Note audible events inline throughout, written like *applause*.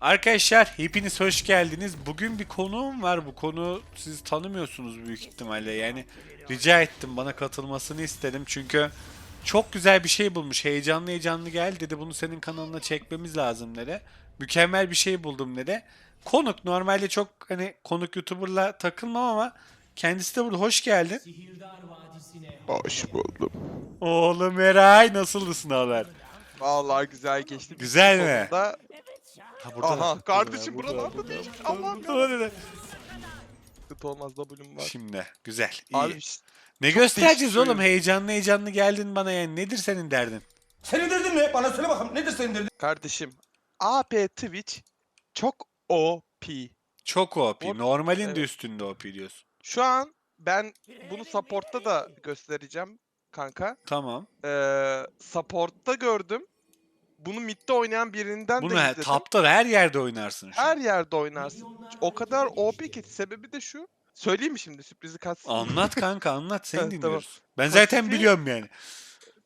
Arkadaşlar hepiniz hoş geldiniz. Bugün bir konuğum var. Bu konu siz tanımıyorsunuz büyük ihtimalle. Yani rica ettim bana katılmasını istedim. Çünkü çok güzel bir şey bulmuş. Heyecanlı heyecanlı gel dedi. Bunu senin kanalına çekmemiz lazım dedi. Mükemmel bir şey buldum dedi. Konuk normalde çok hani konuk YouTuber'la takılmam ama kendisi de burada. Hoş geldin. Hoş buldum. Oğlum Eray nasılsın haber? Vallahi güzel geçti. Güzel mi? Sonunda Ha, Aha, da- kardeşim burada, buralarda burada, değil. burada, Allah'ım burada, burada. Sıkıntı olmaz W'm var. Şimdi güzel. iyi. Abi Ne göstereceğiz değişik oğlum? Heyecanlı heyecanlı geldin bana yani. Nedir senin derdin? Senin derdin ne? Bana söyle bakalım. Nedir senin derdin? kardeşim AP Twitch çok OP. Çok OP. Or- Normalin de Evet. üstünde OP diyorsun. Şu an ben bunu support'ta da göstereceğim kanka. Tamam. Ee, support'ta gördüm. Bunu mid'de oynayan birinden Bunu de izledim. tapta da her yerde oynarsın şu. Her yerde oynarsın. O kadar OP ki sebebi de şu. Söyleyeyim mi şimdi sürprizi katsın. Anlat kanka anlat. Seni *laughs* Evet, tamam. dinliyoruz. Ben zaten Pasifi- biliyorum yani.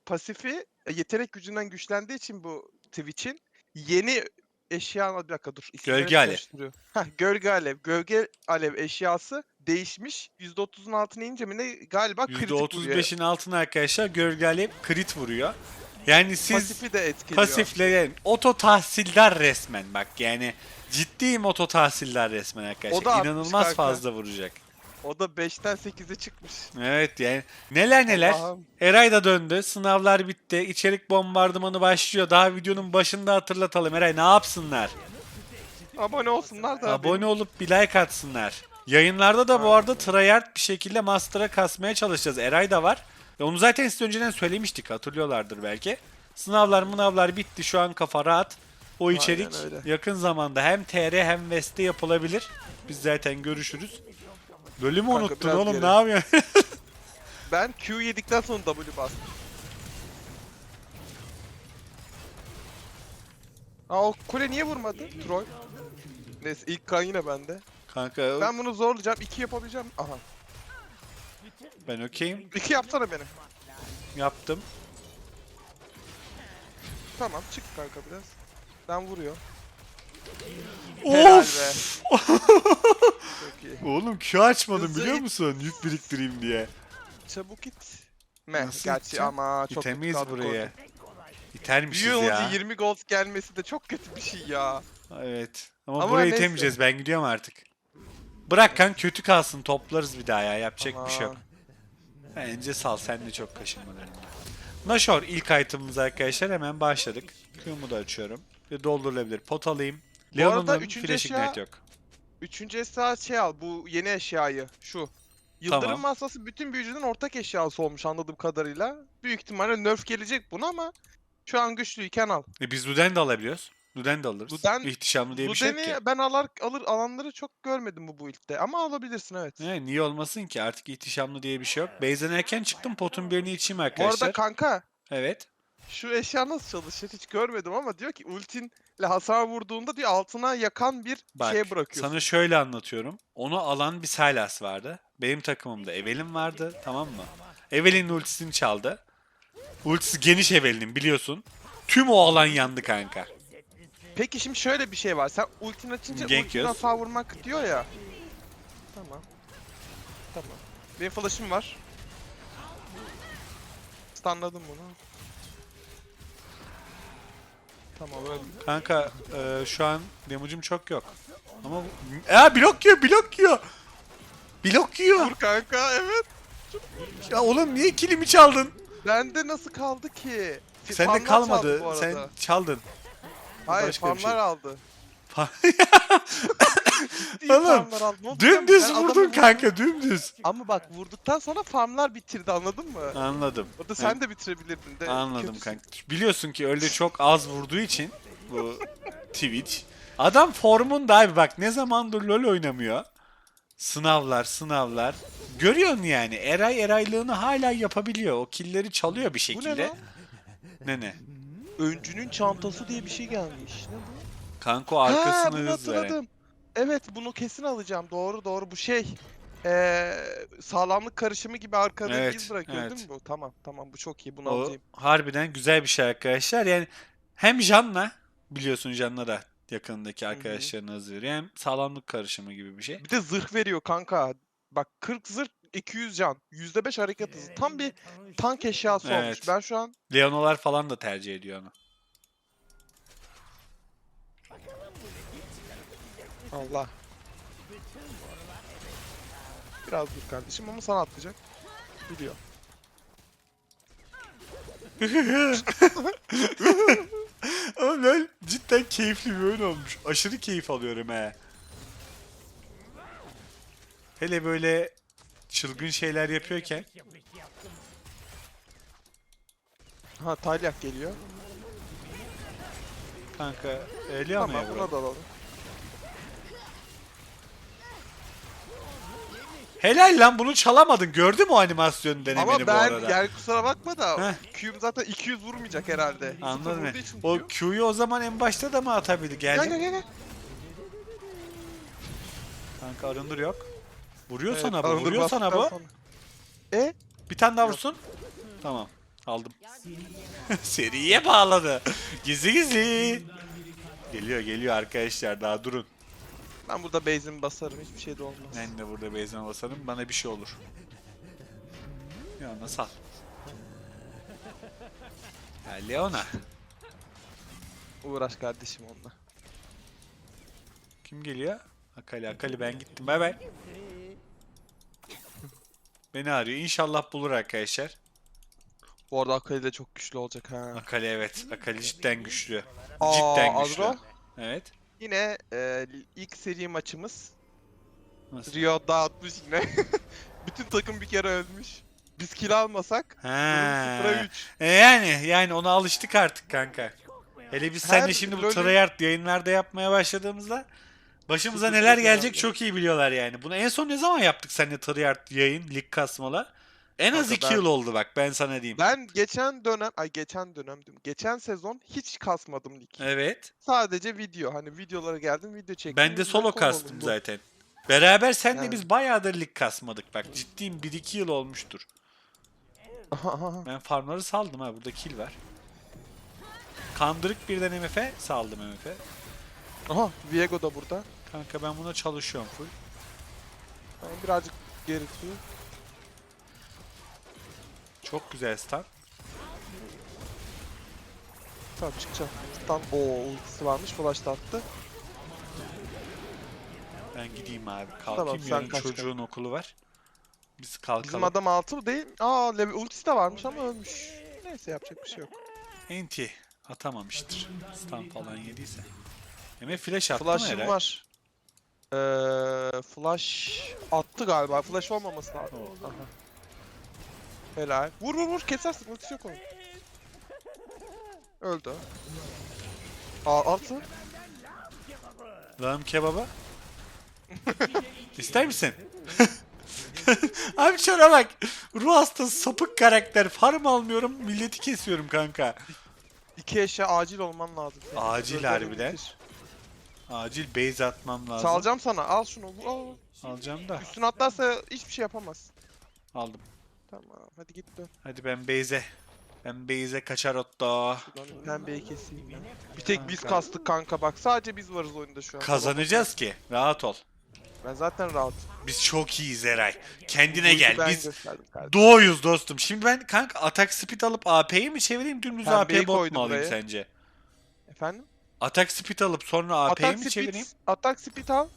pasifi e, yetenek gücünden güçlendiği için bu Twitch'in yeni eşya bir dakika dur. Gölge alev. *laughs* Heh, gölge alev. Gölge alev eşyası değişmiş. %30'un altına ince mi ne galiba kritik vuruyor. %35'in altına arkadaşlar gölge alev crit vuruyor. Yani siz Pasifi de etkiliyor. pasifle yani oto tahsildar resmen bak yani ciddiyim oto tahsildar resmen arkadaşlar. O da İnanılmaz kanka. fazla vuracak. O da 5'ten 8'e çıkmış. Evet yani neler neler. Allah'ım. Eray da döndü. Sınavlar bitti. İçerik bombardımanı başlıyor. Daha videonun başında hatırlatalım. Eray ne yapsınlar? Abone olsunlar da. Abone olup bir like atsınlar. Yayınlarda da bu arada tryhard bir şekilde master'a kasmaya çalışacağız. Eray da var. Onu zaten size önceden söylemiştik. Hatırlıyorlardır belki. Sınavlar mınavlar bitti. Şu an kafa rahat. O içerik öyle. yakın zamanda hem TR hem West'te yapılabilir. Biz zaten görüşürüz. Bölümü Kanka, unuttun biraz oğlum geri. ne yapıyorsun? *laughs* Ben Q yedikten sonra W bastım. Aa o kule niye vurmadı? Troll. Neyse ilk kan yine bende. Kanka Ben bunu zorlayacağım. 2 yapabileceğim. Aha. Ben okeyim. 2 yapsana beni. Yaptım. Tamam çık kanka biraz. Ben vuruyor. Helal be. Of! *laughs* Çok iyi. Oğlum Q açmadım Hızlı biliyor it. musun? Yük biriktireyim diye. Çabuk git. Meh Nasıl gerçi gideceğim? ama çok İtemeyiz kötü kaldık buraya. orada. İtermişiz ya. olunca 20 gold gelmesi de çok kötü bir şey ya. Evet. Ama, Ama burayı neyse. itemeyeceğiz. Ben gidiyorum artık. Bırak kan kötü kalsın. Toplarız bir daha ya. Yapacak bir şey yok. Aman. Bence sal. Sen de çok kaşınmalarını. Nashor ilk itemımız arkadaşlar. Hemen başladık. Q'mu da açıyorum. Ve doldurulabilir. Pot alayım. Leon'un üçüncü flash eşya- ignite yok. Üçüncü eşya şey al. Bu yeni eşyayı. Şu. Yıldırım Tamam. masası bütün büyücünün ortak eşyası olmuş anladığım kadarıyla. Büyük ihtimalle nerf gelecek buna ama şu an güçlüyken al. E biz Luden de alabiliyoruz. Luden de alırız. Luden- İhtişamlı diye bir şey yok ki. Luden'i ben alar, alır alanları çok görmedim bu build'de ama alabilirsin evet. Ne, niye olmasın ki? Artık ihtişamlı diye bir şey yok. Base'den erken çıktım. Potun birini içeyim Bu arkadaşlar. arada kanka Evet. şu eşya nasıl çalışır hiç görmedim ama diyor ki ultinle hasar vurduğunda diyor altına yakan bir Bak şey bırakıyorsun. sana şöyle anlatıyorum. Onu alan bir Sylas vardı. Benim takımımda Evelyn vardı tamam mı? Evelyn'in ultisini çaldı. Ultisi geniş Evelyn'in biliyorsun. Tüm o alan yandı kanka. Peki şimdi şöyle bir şey var. Sen ultin açınca Gank ultine yiyoruz. hasar vurmak diyor ya. Tamam. Tamam. Benim flash'ım var. Stunladım bunu. Tamam öyle. Kanka e, şu an damage'ım çok yok. Ama Aa, blok yiyor blok yiyor. Blok yiyor. Vur kanka evet. Ya oğlum niye kilimi çaldın? Bende nasıl kaldı ki? Sende farmlar kalmadı. çaldı bu Sen arada. çaldın. Hayır başka bir şey. farmlar aldı. Ciddi Oğlum, farmlar aldı. Ne oldu musun? Dümdüz Ben vurdun vurdum. kanka dümdüz. Ama bak vurduktan sonra farmlar bitirdi anladın mı? Anladım. Orada sen de bitirebilirdin de. Anladım kötüsün. kanka. Biliyorsun ki öyle çok az vurduğu için bu Twitch. Adam formunda abi bak ne zamandır LoL oynamıyor. Sınavlar sınavlar. Görüyorsun yani Eray Eraylığını hala yapabiliyor. O killeri çalıyor bir Bu ne şekilde. lan? Ne ne? Öncünün çantası diye bir şey gelmiş. Ne bu? Kanka o ha, arkasını bunu hız veren. hatırladım. Evet bunu kesin alacağım. Doğru doğru bu şey. Ee, sağlamlık karışımı gibi arkada Evet, iz bırakıyor evet. değil mi bu? Tamam tamam bu çok iyi bunu O alacağım. harbiden güzel bir şey arkadaşlar. Yani hem Janna biliyorsun Janna da yakınındaki arkadaşlarına hız veriyor. Hem sağlamlık karışımı gibi bir şey. Bir de zırh veriyor kanka. Bak 40 zırh 200 can. %5 hareket hızı. Tam bir tank eşyası Evet. olmuş. Ben şu an Leonolar falan da tercih ediyor onu. Allah. Biraz dur kardeşim ama sana atlayacak. Biliyor. *laughs* Ama LoL cidden keyifli bir oyun olmuş. Aşırı keyif alıyorum he. Hele böyle çılgın şeyler yapıyorken. Ha Talyak geliyor. Kanka e, Leono'ya Tamam vuralım. buna da alalım. Helal lan bunu çalamadın. Gördün mü o animasyonu denemeni Ama bu ben arada? gel kusura bakma da Heh. Q'm zaten 200 vurmayacak herhalde. Anladın mı? O. Q'yu o zaman en başta da mı atabildi? Gel Geldi. gel gel. gel. Kanka arındır yok. Vuruyor Evet, sana bu. Vuruyor sana bu. bastıktan sonra. E? Bir tane daha vursun. Tamam. Aldım. *laughs* Seriye bağladı. Gizli gizli. Geliyor geliyor arkadaşlar daha durun. Ben burada base'imi basarım hiçbir şey de olmaz. Ben de burada base'ime basarım bana bir şey olur. Ya nasıl al? Ya Leona. Uğraş kardeşim onunla. Kim geliyor? Akali Akali ben gittim bay bay. Beni arıyor. İnşallah bulur arkadaşlar. Bu arada Akali de çok güçlü olacak ha. Akali evet. Akali cidden güçlü. Aa, Cidden güçlü. Adro. Evet. Yine e, ilk seri maçımız. Nasıl? Rio dağıtmış yine. *laughs* Bütün takım bir kere ölmüş. Biz kill almasak 0'a 3. E yani yani ona alıştık artık kanka. Hele biz Her seninle şimdi bu LoL'ün- tryhard yayınlarda yapmaya başladığımızda başımıza neler gelecek çok iyi biliyorlar yani. Bunu en son ne zaman yaptık seninle tryhard yayın, lig kasmalar? En az Kanka 2 ben- yıl oldu bak ben sana diyeyim. Ben geçen dönem, ay geçen dönem diyorum. Geçen sezon hiç kasmadım lig. Evet. Sadece video. Hani videolara geldim, video çektim. Ben de solo kastım zaten. Beraber senle Yani. biz bayağıdır lig kasmadık bak. Ciddiyim 1-2 yıl olmuştur. *laughs* Ben farmları saldım ha burada kill var. Kandırık birden MF'e saldım MF'e. Aha, Viego da burada. Kanka ben buna çalışıyorum full. Yani birazcık geri tut. Çok güzel stun. Tamam çıkacağım. Tam o ultisi varmış, flash da attı. Ben gideyim abi. Kalkayım Tamam, yarın kaç çocuğun okulu var. Biz kalkalım. Bizim adam altı mı değil? Aa, ultisi de varmış ama ölmüş. Neyse yapacak bir şey yok. Enti atamamıştır. Stun falan yediyse. Hemen flash attı mı Flash'ım Eray? var. Ee, flash attı galiba. Flash olmaması lazım. Aha. Helal. Vur vur vur kesersin. Ultisi yok onun. Öldü. Aa, altı. Lağım kebaba. İster misin? *laughs* Abi şuna bak. Ruh hastası sapık karakter. Farm almıyorum milleti kesiyorum kanka. İki eşya acil olman lazım. senin. Acil harbiden. bitir. Acil base atmam lazım. Çalacağım sana. Al şunu. Al. Alacağım da. Üstüne atlarsa hiçbir şey yapamaz. Aldım. Tamam. Hadi git dön. Hadi ben base'e. Ben base'e kaçar otto. Şuradan pembeyi keseyim ben. Bir tek biz kastık kanka bak. Sadece biz varız oyunda şu an. Kazanacağız ki. Rahat ol. Ben zaten rahat. Biz çok iyiyiz Eray. Kendine gel. ben Biz gösterdim kardeşim. doğuyuz dostum. Şimdi ben kanka atak speed alıp AP'yi mi çevireyim dümdüz Pembeyi AP bot koydum mu alayım buraya. sence? Efendim? Atak speed alıp sonra AP'yi mi speed, çevireyim? atak speed al.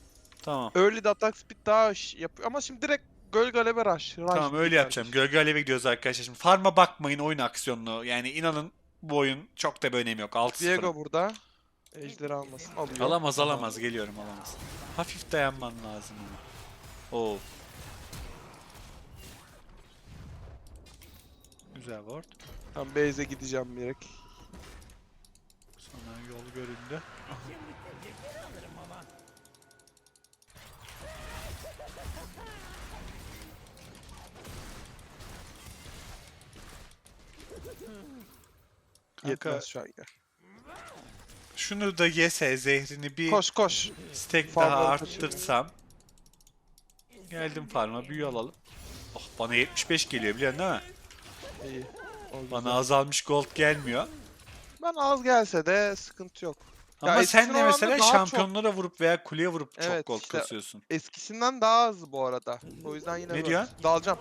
Tamam. Early de atak speed daha yapıyor. Ama şimdi direkt gölge aleve rush. rush Tamam öyle yapacağım. Gölge aleve gidiyoruz arkadaşlar. Şimdi farma bakmayın oyun aksiyonlu. Yani inanın bu oyun çok da bir önemi yok. 6-0. Diego burada. Ejderi almasın. Alıyor. Alamaz Tamam. alamaz geliyorum alamaz. Hafif dayanman lazım ama. Oo. Güzel ward. Tamam base'e gideceğim direkt. Yol göründü. Kanka Yetmez şu an ya. şunu da yese zehrini bir Koş koş. stack Farmları daha kaçırıyor. arttırsam. Geldim farma büyü alalım. Oh bana 75 geliyor biliyorsun değil mi? İyi. Bana azalmış gold gelmiyor. Ben az gelse de sıkıntı yok. Ama Ya sen eskisine de oranla mesela daha çok- şampiyonlara vurup veya kuleye vurup çok Evet, gol işte kasıyorsun. Eskisinden daha hızlı bu arada. O yüzden yine Ne böyle. diyorsun? Dalacağım.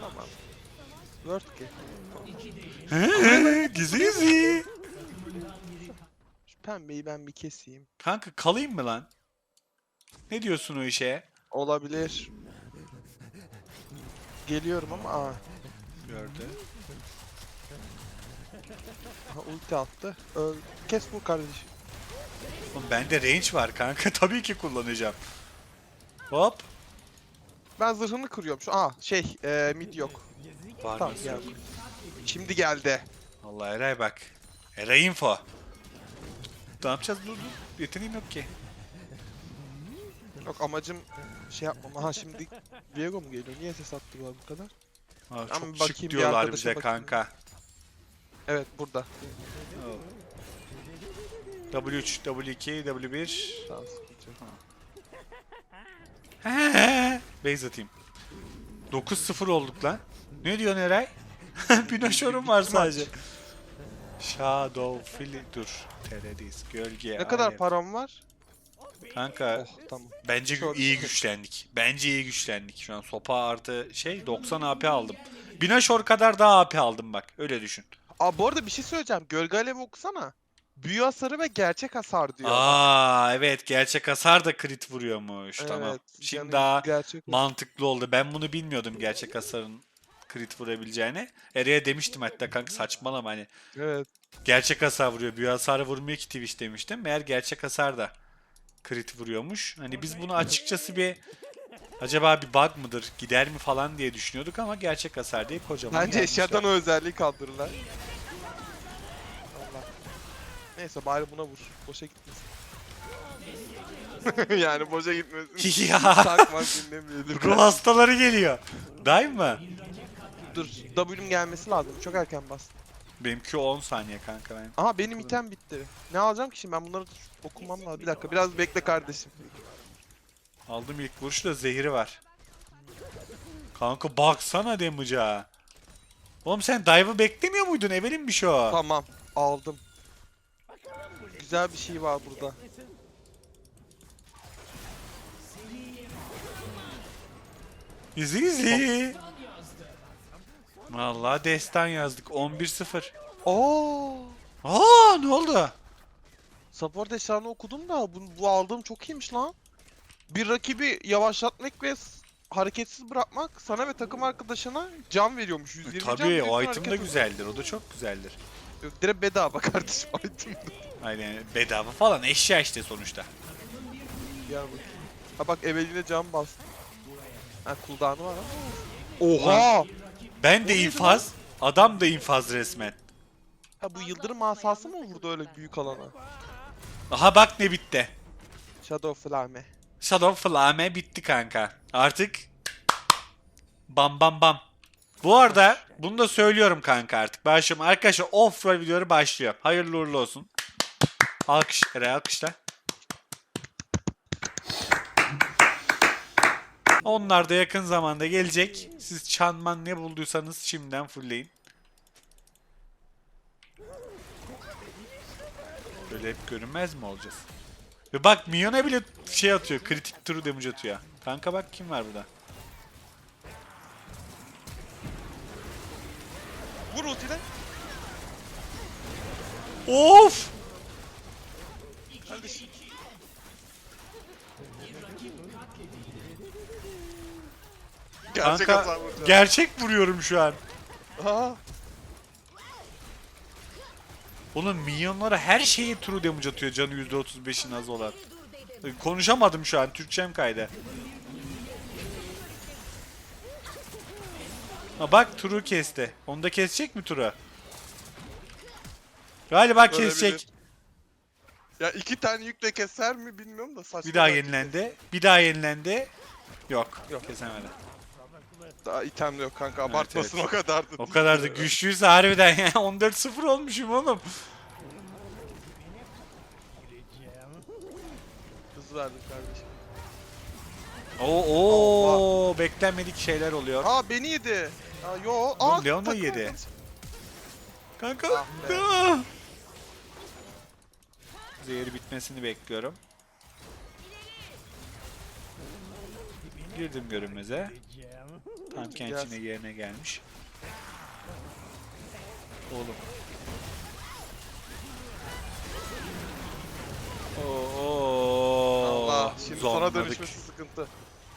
Tamam. Word ki. Gizi gizi. Şu pembeyi ben bir keseyim. Kanka kalayım mı lan? Ne diyorsun o işe? Olabilir. Geliyorum ama aa. Gördü. Aha, ulti attı. Öl. Kes bu kardeşim. Oğlum bende range var kanka *laughs* tabii ki kullanacağım. Hop. Ben zırhını kırıyorum şu. Aa şey e, mid yok. Var Tamam mı? geldi. Şimdi geldi. Allah Eray bak. Eray info. Ne yapacağız dur dur. Yeteneğim yok ki. Yok amacım şey yapmam. Aha şimdi Diego mu geliyor? Niye ses attılar bu kadar? Aa, Ben çok bir şık bakayım, bir diyorlar arkadaşa bize bakayım. kanka. Evet burada. W3, W2, W1. Tamam sıkıntı yok. *laughs* Base atayım. 9-0 olduk lan. Ne diyorsun Eray? *laughs* bir naşorum var sadece. Shadow Fili... Dur. TR'deyiz. Gölge. Ne kadar Alev. param var? Kanka Oh tamam. bence Çok iyi şükür. güçlendik. Bence iyi güçlendik. Şu an sopa artı şey 90 AP aldım. Binaşor kadar daha AP aldım bak. Öyle düşün. Aa bu arada bir şey söyleyeceğim. Gölge alevi okusana. Büyü hasarı ve gerçek hasar diyor. Aa evet gerçek hasar da crit vuruyormuş. tamam. Evet, Şimdi canım, daha gerçek mantıklı oldu. Ben bunu bilmiyordum gerçek hasarın crit vurabileceğini. Ere'ye demiştim hatta kanka saçmalama hani. Evet. Gerçek hasar vuruyor. Büyü hasarı vurmuyor ki Twitch demiştim. Meğer gerçek hasar da crit vuruyormuş. Hani biz bunu açıkçası bir acaba bir bug mıdır gider mi falan diye düşünüyorduk ama gerçek hasar diye kocaman Bence eşyadan o özelliği kaldırırlar. Allah. Neyse bari buna vur. Boşa gitmesin. *laughs* yani boşa gitmesin. *laughs* Ya. Takmak dinlemeyelim. Ruh hastaları geliyor. Day mı? Dur W'm gelmesi lazım. Çok erken bastım. Benimki 10 saniye kanka ben. Aha benim item bitti. Ne alacağım ki şimdi ben bunları okumam lazım. Bir dakika biraz bekle kardeşim. Aldım ilk vuruşu da zehri var. Kanka baksana damage'a. Oğlum sen dive'ı beklemiyor muydun? Evelinmiş o. Tamam aldım. Güzel bir şey var burada. İzi izi. Vallahi destan yazdık. 11-0. Oo! Aa ne oldu? Support eşyanı okudum da bu, bu aldığım çok iyiymiş lan. Bir rakibi yavaşlatmak ve s- hareketsiz bırakmak sana ve takım arkadaşına can veriyormuş. 120 can Tabii veriyorsun, o item hareket ediyor. güzeldir. O da çok güzeldir. Yok, direkt bedava kardeşim *laughs* item. Aynen bedava falan eşya işte sonuçta. Gel bakayım. Ha bak Eveline can bastı. Ha cooldown'u var ama. Oha! Ben de infaz. Adam da infaz resmen. Ha bu yıldırım asası mı vurdu öyle büyük alana? Aha bak ne bitti. Shadow Flame. Shadow Flame bitti kanka. Artık bam bam bam. Bu arada bunu da söylüyorum kanka artık. Başlıyorum. Arkadaşlar off videoları başlıyor. Hayırlı uğurlu olsun. Alkış. Eray Onlar da yakın zamanda gelecek. Siz çanman ne bulduysanız şimdiden fullleyin. Böyle hep görünmez mi olacağız? Ve bak Minyon'a bile şey atıyor. Kritik true damage atıyor. Kanka bak kim var burada. Vur ultine. Of! Kardeşim. Gerçek Kanka hasar vuracağım. gerçek vuruyorum şu an. Aa, Oğlum minyonlara her şeyi true damage atıyor canı %35'in az olan. Konuşamadım şu an. Türkçem kaydı. Ha bak Turu kesti. Onu da kesecek mi Turu? Galiba Olabilir. kesecek. Ya iki tane yükle keser mi bilmiyorum da saçma. Bir daha yenilendi. Bir daha yenilendi. Yok. Yok. Kesemedi. Daha item de yok kanka abartmasın evet. o kadar da. O kadar da *laughs* güçlüyüz harbiden ya. *laughs* 14-0 olmuşum oğlum. Hız verdim kardeşim. Oo, oo beklenmedik şeyler oluyor. Aa beni yedi. Aa yo. Oğlum Aa Leon'u takım yedi. Kanka. Ah be. Ah. Zehri bitmesini bekliyorum. Girdim görünmeze. Tam kendine yerine gelmiş. Oğlum. Oo, Allah şimdi sana zonladık. dönüşmesi sıkıntı.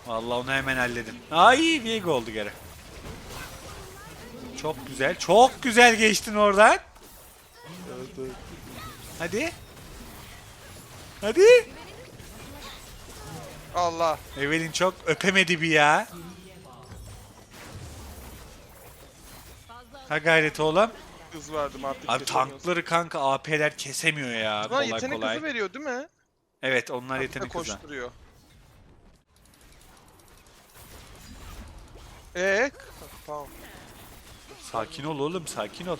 Vallahi onu hemen halledim. Ay Viego oldu geri. Çok güzel. Çok güzel geçtin oradan. Evet, evet. Hadi. Hadi. Allah. Evelyn çok öpemedi bir ya. Ha gayret oğlum. Hız verdim artık. Abi geçemiyorsun. tankları kanka AP'ler kesemiyor ya Ulan kolay yetenek kolay. hızı veriyor değil mi? Evet onlar de yetenek hızı. koşturuyor. Eee? Tamam. Sakin ol oğlum sakin ol.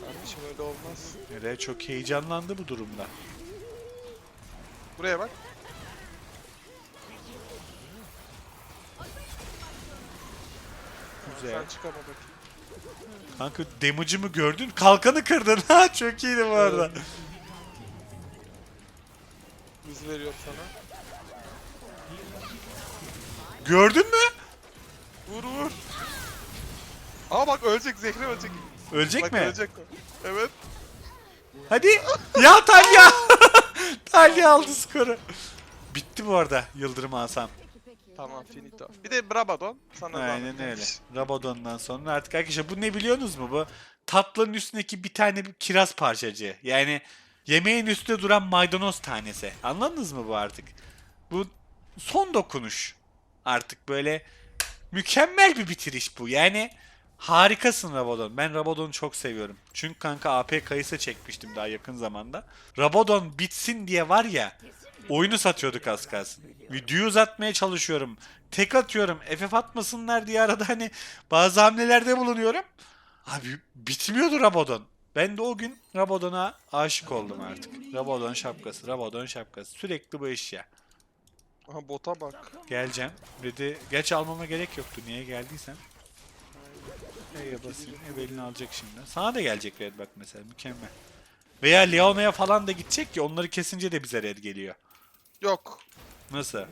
Kardeşim öyle olmaz. Nereye çok heyecanlandı bu durumda. Buraya bak. Güzel. Sen çıkamadın. Kanka damage'ımı gördün kalkanı kırdın *laughs* ha çok iyiydi bu arada. Hız veriyor sana. Gördün mü? Vur vur. Aa bak ölecek Zehri ölecek. Ölecek bak mi? ölecek. Evet. Hadi. Ya Talya. *laughs* Talya aldı skoru. Bitti bu arada Yıldırım Asam. Tamam finito. Bir de Brabadon. Sana Aynen öyle. Rabadon'dan sonra artık arkadaşlar bu ne biliyorsunuz mu bu? Tatlının üstündeki bir tane bir kiraz parçacığı. Yani yemeğin üstünde duran maydanoz tanesi. Anladınız mı bu artık? Bu son dokunuş. Artık böyle mükemmel bir bitiriş bu. Yani harikasın Rabadon. Ben Rabadon'u çok seviyorum. Çünkü kanka AP kayısı çekmiştim daha yakın zamanda. Rabadon bitsin diye var ya oyunu satıyorduk az kalsın. Videoyu uzatmaya çalışıyorum. Tek atıyorum. FF atmasınlar diye arada hani bazı hamlelerde bulunuyorum. Abi bitmiyordu Rabadon. Ben de o gün Rabadon'a aşık oldum artık. Rabadon şapkası, Rabadon şapkası. Sürekli bu iş ya. Aha bota bak. Geleceğim. Dedi, geç almama gerek yoktu. Niye geldiysen. E'ye basayım. Evelyn alacak şimdi. Sana da gelecek red bak mesela. Mükemmel. Veya Leona'ya falan da gidecek ki onları kesince de bize red geliyor. Yok. Nasıl?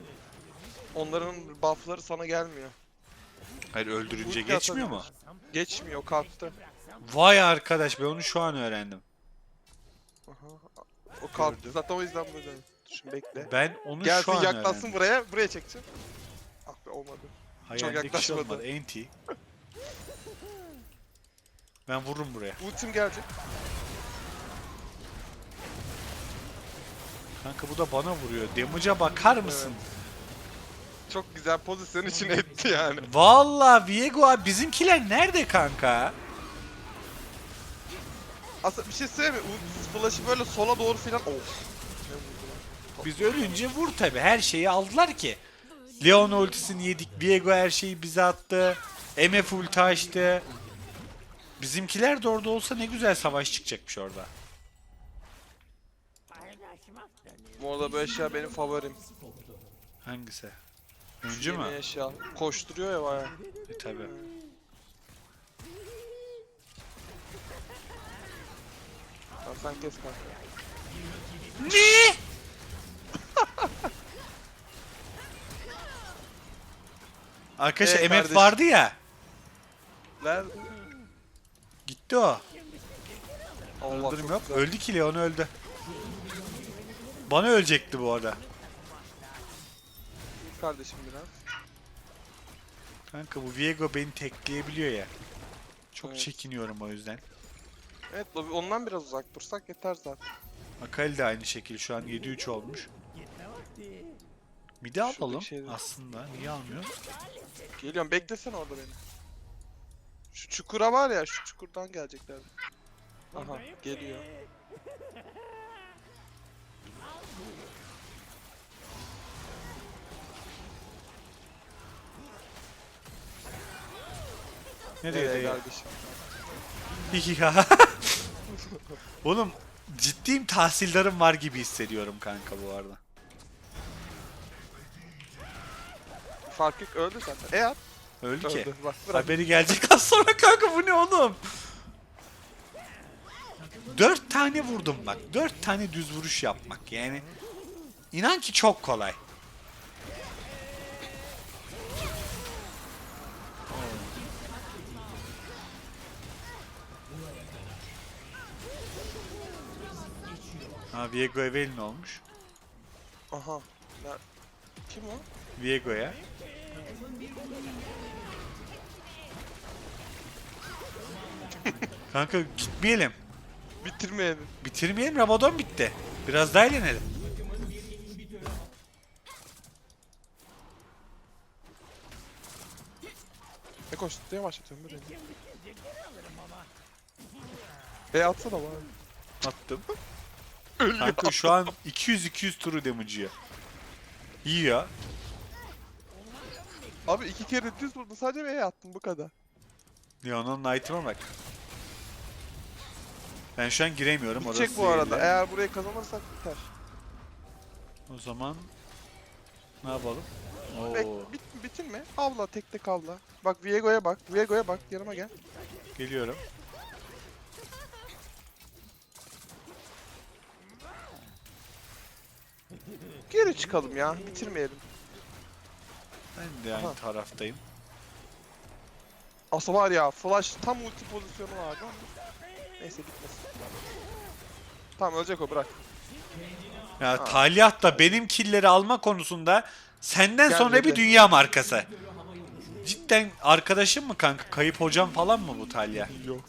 Onların buffları sana gelmiyor. Hayır öldürünce Ulti geçmiyor mu? Geçmiyor kalktı. Vay arkadaş ben onu şu an öğrendim. Aha. O kalktı. Zaten o yüzden. Dur Şimdi bekle. Ben onu şu Gelsin an yaklaşsın öğrendim. buraya. Buraya çekeceğim. Ah be olmadı. Hayaldeki şey yaklaşmadı. olmadı. Enti. Ben vururum buraya. Ultim gelecek. Kanka bu da bana vuruyor. Damage'a bakar mısın? Çok güzel pozisyon için etti yani. Valla Viego abi bizimkiler nerede kanka? Aslında bir şey söyleyeyim mi? Flash'ı böyle sola doğru filan. Of. Biz ölünce vur tabi. Her şeyi aldılar ki. Leon ultisini yedik. Viego her şeyi bize attı. MF ulti açtı. Bizimkiler de orada olsa ne güzel savaş çıkacakmış orada. Arada bu eşya benim favorim. Hangisi? Öncü mü? Yeni eşya. Koşturuyor ya baya. E tabi. Sen kes kanka. Ne? *laughs* Arkadaşlar Ee, MF kardeşim. vardı ya. Nerede? Gitti o. Allah Öldürüm yok. güzel. Öldü ki Leon öldü. Bana ölecekti bu arada. Kardeşim biraz. Kanka bu Viego beni tekleyebiliyor ya. Çok Evet. çekiniyorum o yüzden. Evet lobi- ondan biraz uzak dursak yeter zaten. Akali de aynı şekil şu an 7-3 olmuş. Midi alalım şeyde- aslında. Niye almıyoruz? Geliyorum beklesene orada beni. Şu çukura var ya şu çukurdan gelecekler. Aha geliyor. Nereye Nereye de kardeşim? *laughs* ya? Oğlum ciddiyim tahsildarım var gibi hissediyorum kanka bu arada. Fark yok öldü zaten. E at. Öldü ki. Öldü. Bak bırak. Haberi gelecek az sonra kanka bu ne oğlum? 4 tane vurdum bak. 4 tane düz vuruş yapmak yani. İnan ki çok kolay. Ha Viego Evelyn olmuş. Aha. Ya, kim o? Viego'ya. *laughs* Kanka gitmeyelim. Bitirmeyelim. Bitirmeyelim Rabadon bitti. Biraz daha eğlenelim. Ne koş diye başlatıyorum böyle. E atsana bana. Attım. Kanka şu an 200-200 turu damage'ıyor. Yiyor. Abi iki kere düz vurdu sadece E attım bu kadar. Leon'un knight'ıma bak. Ben şu an giremiyorum. Bitecek orası bu arada. değil. Eğer burayı kazanırsak biter. O zaman ne yapalım? Bek, Oo, bit, bitirme. Avla tek tek avla. Bak Viego'ya bak. Viego'ya bak. Yanıma gel. geliyorum. Geri çıkalım ya. Bitirmeyelim. Ben de aynı Aha. taraftayım. Aslında var ya flash tam ulti pozisyonu vardı ama. Neyse gitmesin. Tamam ölecek o bırak. Ya Talyah da benim killeri alma konusunda senden Gel sonra bir dedi. dünya markası. Cidden arkadaşım mı kanka? Kayıp hocam falan mı bu Talyah? Yok.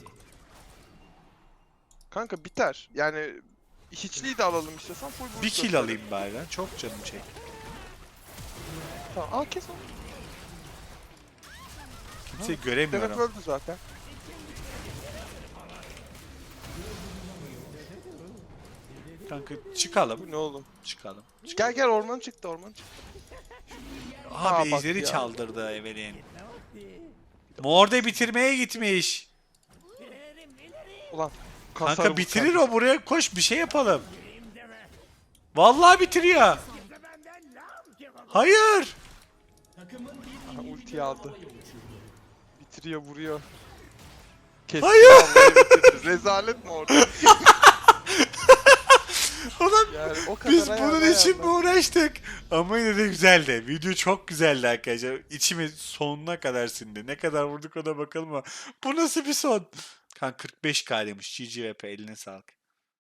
Kanka biter. Yani hiçliği de alalım istiyorsan full boost Bir kill alayım bari lan. Çok canım çekti. Tamam al kes onu. Kimseyi Demek göremiyorum. öldü zaten. Kanka çıkalım. Ne oğlum? Çıkalım. Gel gel orman çıktı orman çıktı. Abi Aa, bak ejderi ya. çaldırdı Evelyn. Morde bitirmeye gitmiş. Ulan. Kanka bu bitirir o buraya koş bir şey yapalım. Vallahi bitiriyor. Hayır. Aha, ultiyi aldı. Bitiriyor vuruyor. Kesti Hayır! vallahi bitirdi. Rezalet mi orada? *laughs* Ulan Yani o kadar biz ayağına bunun için mi uğraştık? Ama yine de güzeldi. Video çok güzeldi arkadaşlar. İçime sonuna kadar sindi. Ne kadar vurduk ona bakalım ama. Bu nasıl bir son? Kan 45 kalemiş. GGVP eline sağlık.